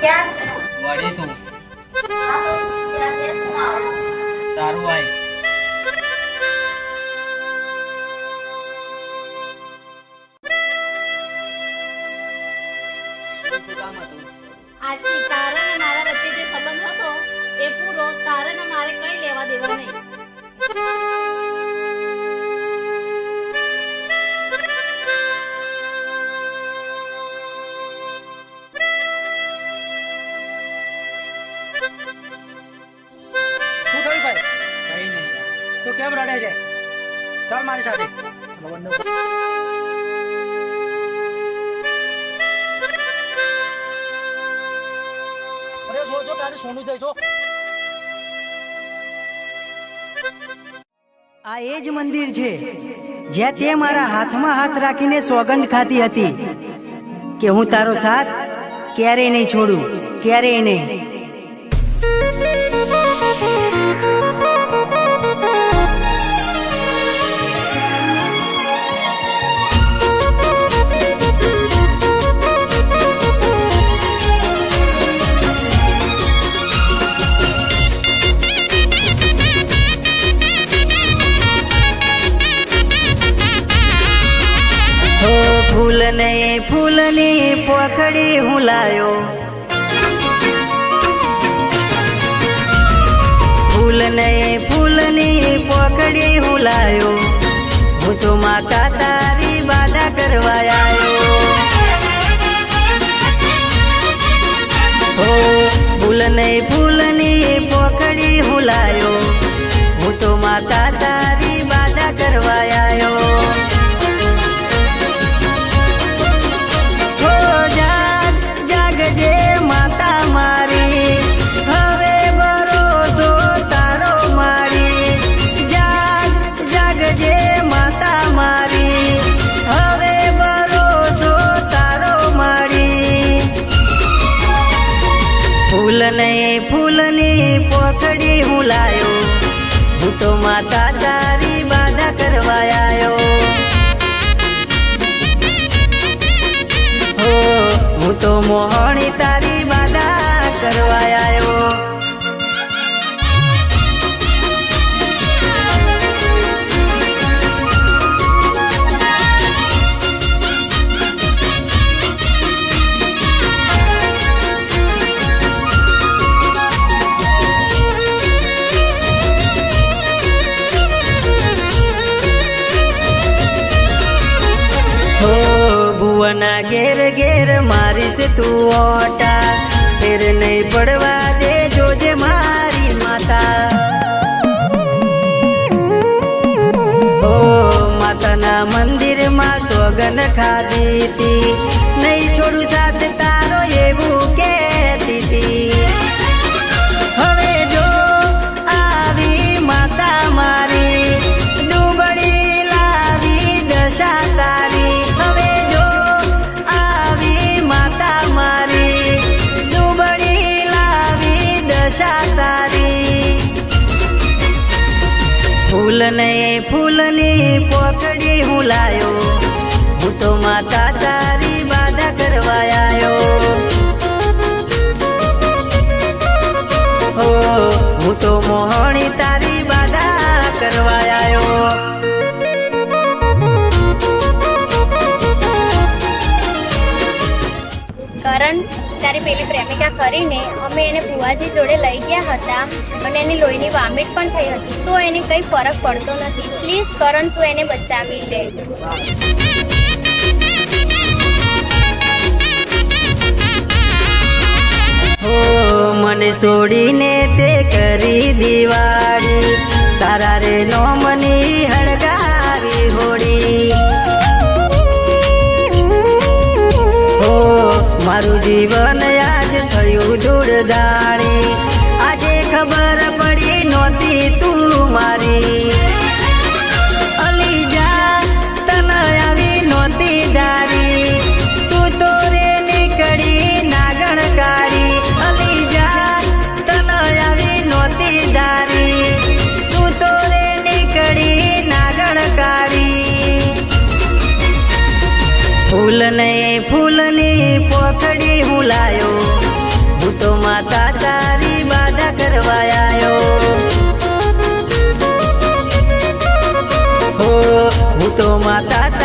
ક્યાં અને મારા વચ્ચે જે સંબંધ હતો, એ પૂરો તારે મારે કઈ લેવા દેવા નહીં. કેમ રડે છે? ચાલ મારી સાથે. આ એ જ મંદિર છે, જ્યાં તે મારા હાથમાં હાથ રાખીને સોગંદ ખાતી હતી કે હું તારો સાથ ક્યારેય નહીં છોડું, ક્યારેય નહીં. ફૂલને, ફૂલની પોખડી હું લાયો. ફૂલને, ફૂલની પોખડી હું લાયો. હું તો માતા તારી બાધા કરવા આવ્યો હો ફૂલને ફૂલની હું ભુવના ઘેર ઘેર મારીશ તું ઓટા. ફેર નહીં પડવા દે જોજે મારી માતા. ઓ માતાના મંદિરમાં સોગન ખાધી હતી. નહીં છોડું સાથ તારો એવું ફૂલને ફૂલની પોકડી હું લાયો. પેલી પ્રેમિકા કરીને અમે એને ભુવાજી જોડે લઈ ગયા હતા અને એની લોહીની વામિટ પણ થઈ હતી. તો એને કંઈ ફરક પડતો નથી. પ્લીઝ કરણ, તું એને બચાવી દે મને છોડીને તે કરી દિવાળી. તારા રે નોમની હળગાવી થયું આજે ખબર પડી નહોતી તું મારી. અલી જા નહોતી દારી તું તો નાગણ કાઢી અલી જા તને આવી નહોતી દારી નાગણ કાઢી ફૂલને, ફૂલની તારી પોખડી હું લાયો. હું તો માતા તારી બાધા કરવા આવ્યો હો તો માતા